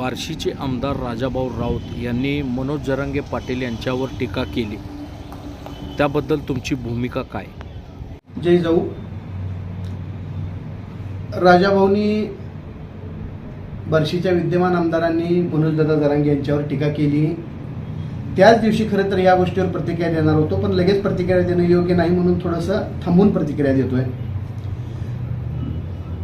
बार्शीचे आमदार राजाभाऊ राऊत यांनी मनोज जरांगे पाटील यांच्यावर टीका केली. त्याबद्दल तुमची भूमिका काय? जय जाऊ. राजाभाऊनी बार्शीच्या विद्यमान आमदारांनी मनोजदादा जरांगे यांच्यावर टीका केली. त्याच दिवशी खरं तर या गोष्टीवर प्रतिक्रिया देणार होतो पण लगेच प्रतिक्रिया देणं योग्य नाही म्हणून थोडंसं थांबून प्रतिक्रिया देतोय.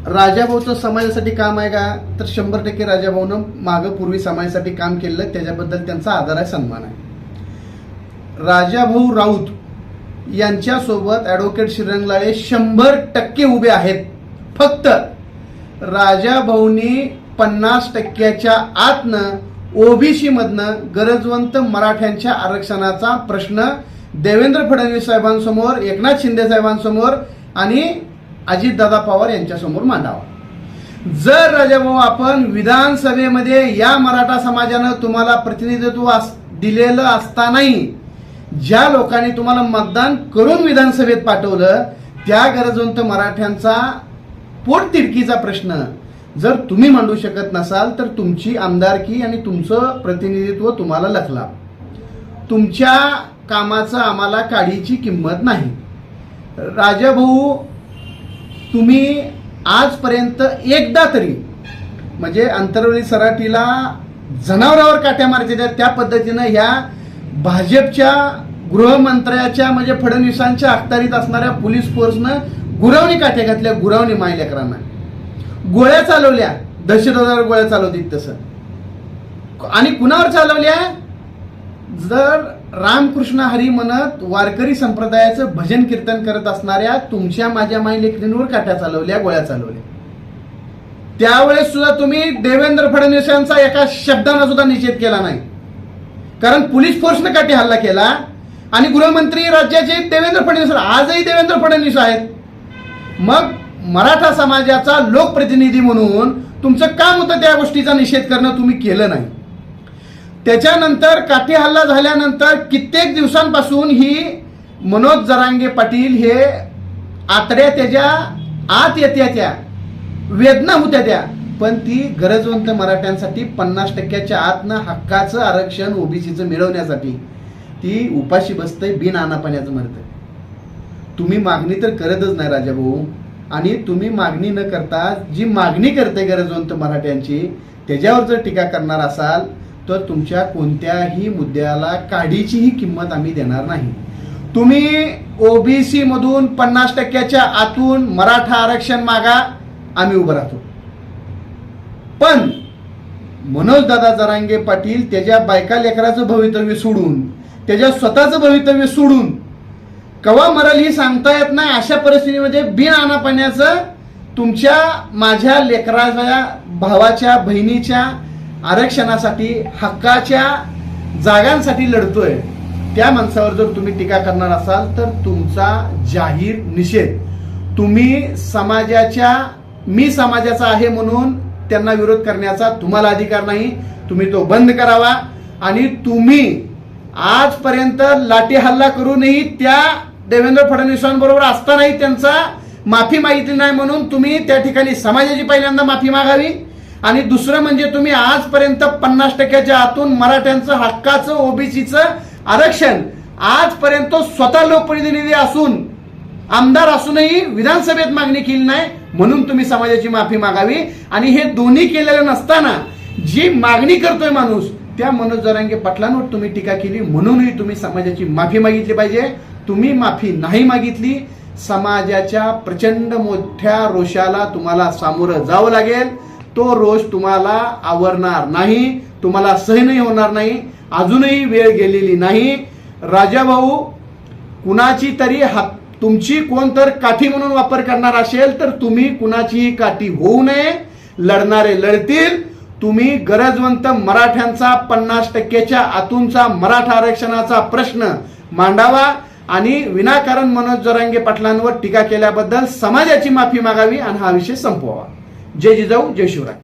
राजाभाऊचं समाजासाठी काम आहे का? तर शंभर टक्के राजाभाऊनं मागं पूर्वी समाजासाठी काम केलं त्याच्याबद्दल त्यांचा आदर आहे सन्मान आहे. राजाभाऊ राऊत यांच्यासोबत ॲडव्होकेट श्रीरंगलाळे शंभर टक्के उभे आहेत. फक्त राजाभाऊनी पन्नास टक्क्याच्या आतनं ओबीसीमधनं गरजवंत मराठ्यांच्या आरक्षणाचा प्रश्न देवेंद्र फडणवीस साहेबांसमोर एकनाथ शिंदे साहेबांसमोर आणि अजितदादा पवार यांच्यासमोर मांडावा. जर राजाभाऊ आपण विधानसभेमध्ये या मराठा समाजानं तुम्हाला प्रतिनिधित्व अस- दिलेलं असतानाही ज्या लोकांनी तुम्हाला मतदान करून विधानसभेत पाठवलं त्या गरजवंत मराठ्यांचा पोटतिडकीचा प्रश्न. जर तुम्ही मांडू शकत नसाल तर तुमची आमदारकी आणि तुमचं प्रतिनिधित्व तुम्हाला लखला. तुमच्या कामाचं आम्हाला काडीची किंमत नाही. राजाभाऊ तुम्ही आजपर्यंत एकदा तरी म्हणजे अंतरवली सराटीला जनावरावर काट्या मारायच्या त्या पद्धतीनं ह्या भाजपच्या गृहमंत्र्याच्या म्हणजे फडणवीसांच्या अखत्यारीत असणाऱ्या पोलीस फोर्सनं गुरावणी काठ्या घातल्या गुरावणी मायलेकरांना गोळ्या चालवल्या दहशतवादावर गोळ्या चालवतील तसं. आणि कुणावर चालवल्या? जर रामकृष्ण हरी म्हणत वारकरी संप्रदायाचं भजन कीर्तन करत असणाऱ्या तुमच्या माझ्या माई लेखणींवर काट्या चालवल्या गोळ्या चालवल्या. त्यावेळेस सुद्धा तुम्ही देवेंद्र फडणवीस यांचा एका शब्दानं सुद्धा निषेध केला नाही. कारण पोलीस फोर्सनं काठी हल्ला केला आणि गृहमंत्री राज्याचे देवेंद्र फडणवीस आजही देवेंद्र फडणवीस आहेत. मग मराठा समाजाचा लोकप्रतिनिधी म्हणून तुमचं काम होतं त्या गोष्टीचा निषेध करणं तुम्ही केलं नाही. त्याच्यानंतर काठी हल्ला झाल्यानंतर कित्येक दिवसांपासून ही मनोज जरांगे पाटील हे आतड्या त्याच्या आत येत्या त्या वेदना होत्या त्या. पण ती गरजवंत मराठ्यांसाठी पन्नास टक्क्याच्या आतनं हक्काचं आरक्षण ओबीसीचं मिळवण्यासाठी ती उपाशी बसतंय बिन आनापाण्याचं मरतंय तुम्ही मागणी तर करतच नाही राजाभाऊ. आणि तुम्ही मागणी न करता जी मागणी करते गरजवंत मराठ्यांची त्याच्यावर जर टीका करणार असाल तर तुमच्या कोणत्याही मुद्द्याला काडीचीही किंमत आम्ही देणार नाही. तुम्ही ओबीसी मधून पन्नास टक्क्याच्या आतून मराठा आरक्षण मागा आम्ही उभं राहतो. पण मनोज दादा जरांगे पाटील त्याच्या बायका लेकराचं भवितव्य सोडून त्याच्या स्वतःचं भवितव्य सोडून कवा मरल ही सांगता येत नाही अशा परिस्थितीमध्ये बिन पाण्याचं तुमच्या माझ्या लेकराच्या भावाच्या बहिणीच्या आरक्षणासाठी हक्काच्या जागांसाठी लढतोय त्या माणसावर जर तुम्ही टीका करणार असाल तर तुमचा जाहीर निषेध. तुम्ही समाजाच्या मी समाजाचा आहे म्हणून त्यांना विरोध करण्याचा तुम्हाला अधिकार नाही. तुम्ही तो बंद करावा आणि तुम्ही आजपर्यंत लाठी हल्ला करूनही त्या देवेंद्र फडणवीसांबरोबर असतानाही त्यांचा माफी मागितली नाही म्हणून तुम्ही त्या ठिकाणी समाजाची पहिल्यांदा माफी मागावी. आणि दुसरं म्हणजे तुम्ही आजपर्यंत पन्नास टक्क्याच्या आतून मराठ्यांचं हक्काचं ओबीसीचं आरक्षण आजपर्यंत स्वतः लोकप्रतिनिधी असून आमदार असूनही विधानसभेत मागणी केली नाही म्हणून तुम्ही समाजाची माफी मागावी. आणि हे दोन्ही केलेलं नसताना जी मागणी करतोय माणूस त्या मनोज जरांगे पाटलांवर तुम्ही टीका केली म्हणूनही तुम्ही समाजाची माफी मागितली पाहिजे. तुम्ही माफी नाही मागितली समाजाच्या प्रचंड मोठ्या रोषाला तुम्हाला सामोरं जावं लागेल. तो रोष तुम्हाला आवरणार नाही तुम्हाला सहनही होणार नाही अजूनही वेळ गेलेली नाही. राजाभाऊ कुणाची तरी हात तुमची कोण तर काठी म्हणून वापर करणार असेल तर तुम्ही कुणाचीही काठी होऊ नये. लढणारे लढतील. तुम्ही गरजवंत मराठ्यांचा पन्नास टक्क्याच्या आतूनचा मराठा आरक्षणाचा प्रश्न मांडावा आणि विनाकारण मनोज जरांगे पाटलांवर टीका केल्याबद्दल समाजाची माफी मागावी आणि हा विषय संपवावा. जय जिजाऊ जय शिवराय.